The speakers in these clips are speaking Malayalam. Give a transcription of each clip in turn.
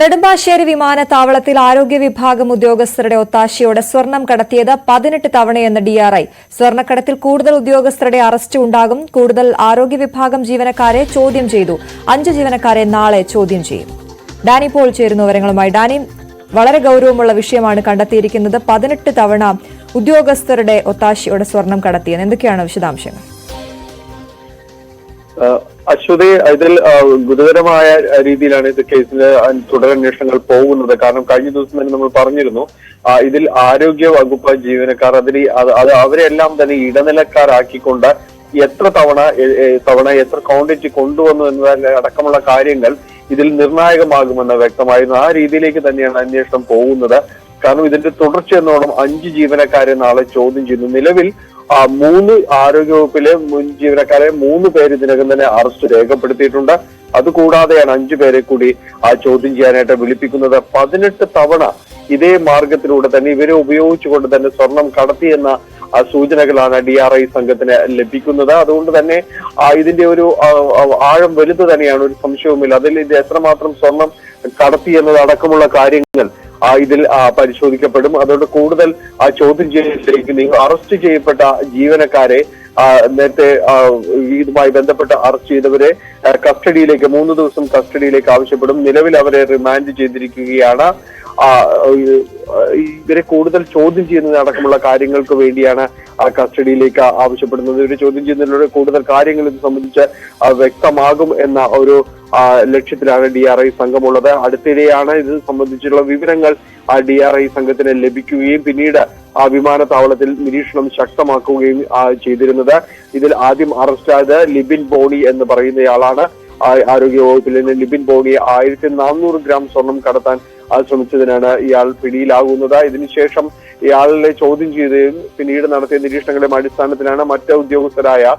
നെടുമ്പാശ്ശേരി വിമാനത്താവളത്തിൽ ആരോഗ്യ വിഭാഗം ഉദ്യോഗസ്ഥരുടെ ഒത്താശയോടെ സ്വർണം കടത്തിയത് പതിനെട്ട് തവണയെന്ന് ഡിആർഐ സ്വർണക്കടത്തിൽ കൂടുതൽ ഉദ്യോഗസ്ഥരുടെ അറസ്റ്റ് ഉണ്ടാകും. കൂടുതൽ ആരോഗ്യ വിഭാഗം ജീവനക്കാരെ ചോദ്യം ചെയ്തു. അഞ്ച് ജീവനക്കാരെ നാളെ ചോദ്യം ചെയ്യും. ഡാനി പോൾ ചേരുന്ന വിവരങ്ങളുമായി. ഡാനി വളരെ ഗൌരവമുള്ള വിഷയമാണ് കണ്ടെത്തിയിരിക്കുന്നത്. പതിനെട്ട് തവണ ഉദ്യോഗസ്ഥരുടെ ഒത്താശയോടെ സ്വർണം കടത്തിയത് എന്തൊക്കെയാണ് വിശദാംശങ്ങൾ? അശ്വതി ഇതിൽ ഗുരുതരമായ രീതിയിലാണ് ഇത് കേസിൽ തുടരന്വേഷണങ്ങൾ പോകുന്നത്. കാരണം കഴിഞ്ഞ ദിവസം തന്നെ നമ്മൾ പറഞ്ഞിരുന്നു ഇതിൽ ആരോഗ്യ വകുപ്പ് ജീവനക്കാർ അതിൽ അത് അവരെല്ലാം തന്നെ ഇടനിലക്കാരാക്കിക്കൊണ്ട് എത്ര തവണ തവണ എത്ര ക്വാണ്ടിറ്റി കൊണ്ടുവന്നു എന്നതിന്റെ അടക്കമുള്ള കാര്യങ്ങൾ ഇതിൽ നിർണായകമാകുമെന്ന് വ്യക്തമായിരുന്നു. ആ രീതിയിലേക്ക് തന്നെയാണ് അന്വേഷണം പോകുന്നത്. കാരണം ഇതിന്റെ തുടർച്ച എന്നോണം അഞ്ച് ജീവനക്കാരെ നാളെ ചോദ്യം ചെയ്യുന്നു. നിലവിൽ മൂന്ന് ആരോഗ്യവകുപ്പിലെ മുൻ ജീവനക്കാരെ മൂന്ന് പേര് ഇതിനകം തന്നെ അറസ്റ്റ് രേഖപ്പെടുത്തിയിട്ടുണ്ട്. അതുകൂടാതെയാണ് അഞ്ചു പേരെ കൂടി ആ ചോദ്യം ചെയ്യാനായിട്ട് വിളിപ്പിക്കുന്നത്. പതിനെട്ട് തവണ ഇതേ മാർഗത്തിലൂടെ തന്നെ ഇവരെ ഉപയോഗിച്ചുകൊണ്ട് തന്നെ സ്വർണം കടത്തിയെന്ന ആ സൂചനകളാണ് ഡി ആർ ഐ സംഘത്തിന് ലഭിക്കുന്നത്. അതുകൊണ്ട് തന്നെ ഇതിന്റെ ഒരു ആഴം വലുത് തന്നെയാണ്. ഒരു സംശയവുമില്ല. അതിൽ ഇത് എത്രമാത്രം സ്വർണം കടത്തി എന്നത് അടക്കമുള്ള കാര്യങ്ങൾ ഇതിൽ പരിശോധിക്കപ്പെടും. അതുകൊണ്ട് കൂടുതൽ ചോദ്യം ചെയ്യലിലേക്ക് അറസ്റ്റ് ചെയ്യപ്പെട്ട ജീവനക്കാരെ നേരത്തെ ഇതുമായി ബന്ധപ്പെട്ട് അറസ്റ്റ് ചെയ്തവരെ കസ്റ്റഡിയിലേക്ക് മൂന്ന് ദിവസം കസ്റ്റഡിയിലേക്ക് ആവശ്യപ്പെടും. നിലവിൽ അവരെ റിമാൻഡ് ചെയ്തിരിക്കുകയാണ്. ഇവരെ കൂടുതൽ ചോദ്യം ചെയ്യുന്നത് അടക്കമുള്ള കാര്യങ്ങൾക്ക് വേണ്ടിയാണ് കസ്റ്റഡിയിലേക്ക് ആവശ്യപ്പെടുന്നത്. ഇവരെ ചോദ്യം ചെയ്യുന്നതിലൂടെ കൂടുതൽ കാര്യങ്ങൾ ഇത് സംബന്ധിച്ച് വ്യക്തമാകും എന്ന ഒരു ലക്ഷ്യത്തിലാണ് ഡി ആർ ഐ സംഘമുള്ളത്. അടുത്തിടെയാണ് ഇത് സംബന്ധിച്ചുള്ള വിവരങ്ങൾ ആ ഡി ആർ ഐ സംഘത്തിന് ലഭിക്കുകയും പിന്നീട് ആ വിമാനത്താവളത്തിൽ നിരീക്ഷണം ശക്തമാക്കുകയും ചെയ്തിരുന്നത്. ഇതിൽ ആദ്യം അറസ്റ്റായത് ലിബിൻ ബോണി എന്ന് പറയുന്നയാളാണ്. ആരോഗ്യ വകുപ്പിൽ നിന്ന് ലിബിൻ ബോണി ആയിരത്തി നാനൂറ് ഗ്രാം സ്വർണം കടത്താൻ ശ്രമിച്ചതിനാണ് ഇയാൾ പിടിയിലാകുന്നത്. ഇതിനുശേഷം ഇയാളെ ചോദ്യം ചെയ്തതും പിന്നീട് നടത്തിയ നിരീക്ഷണങ്ങളുടെ അടിസ്ഥാനത്തിലാണ് മറ്റ് ഉദ്യോഗസ്ഥരായ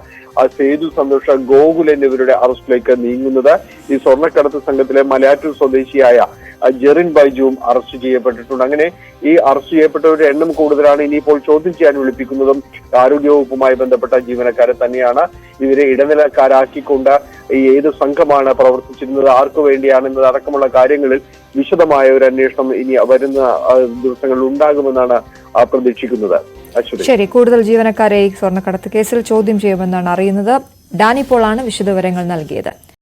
സേതു സന്തോഷ ഗോകുൽ എന്നിവരുടെ അറസ്റ്റിലേക്ക് നീങ്ങുന്നത്. ഈ സ്വർണക്കടത്ത് സംഘത്തിലെ മലയാറ്റൂർ സ്വദേശിയായ ജെറിൻ ബൈജുവും അറസ്റ്റ് ചെയ്യപ്പെട്ടിട്ടുണ്ട്. അങ്ങനെ ഈ അറസ്റ്റ് ചെയ്യപ്പെട്ടവരുടെ എണ്ണം കൂടുതലാണ്. ഇനിയിപ്പോൾ ചോദ്യം ചെയ്യാൻ വിളിപ്പിക്കുന്നതും ആരോഗ്യവകുപ്പുമായി ബന്ധപ്പെട്ട ജീവനക്കാരെ തന്നെയാണ്. ഇവരെ ഇടനിലക്കാരാക്കിക്കൊണ്ട് ഈ ഏത് സംഘമാണ് പ്രവർത്തിച്ചിരുന്നത് ആർക്കു വേണ്ടിയാണെന്നത് അടക്കമുള്ള കാര്യങ്ങളിൽ വിശദമായ ഒരു അന്വേഷണം ഇനി വരുന്ന ദിവസങ്ങളിൽ ഉണ്ടാകുമെന്നാണ് പ്രതീക്ഷിക്കുന്നത്. ശരി കൂടുതൽ ജീവനക്കാരെ ഈ സ്വർണക്കടത്ത് കേസിൽ ചോദ്യം ചെയ്യുമെന്നാണ് അറിയുന്നത്. ഡാനിപ്പോളാണ് വിശദവിവരങ്ങൾ നൽകിയത്.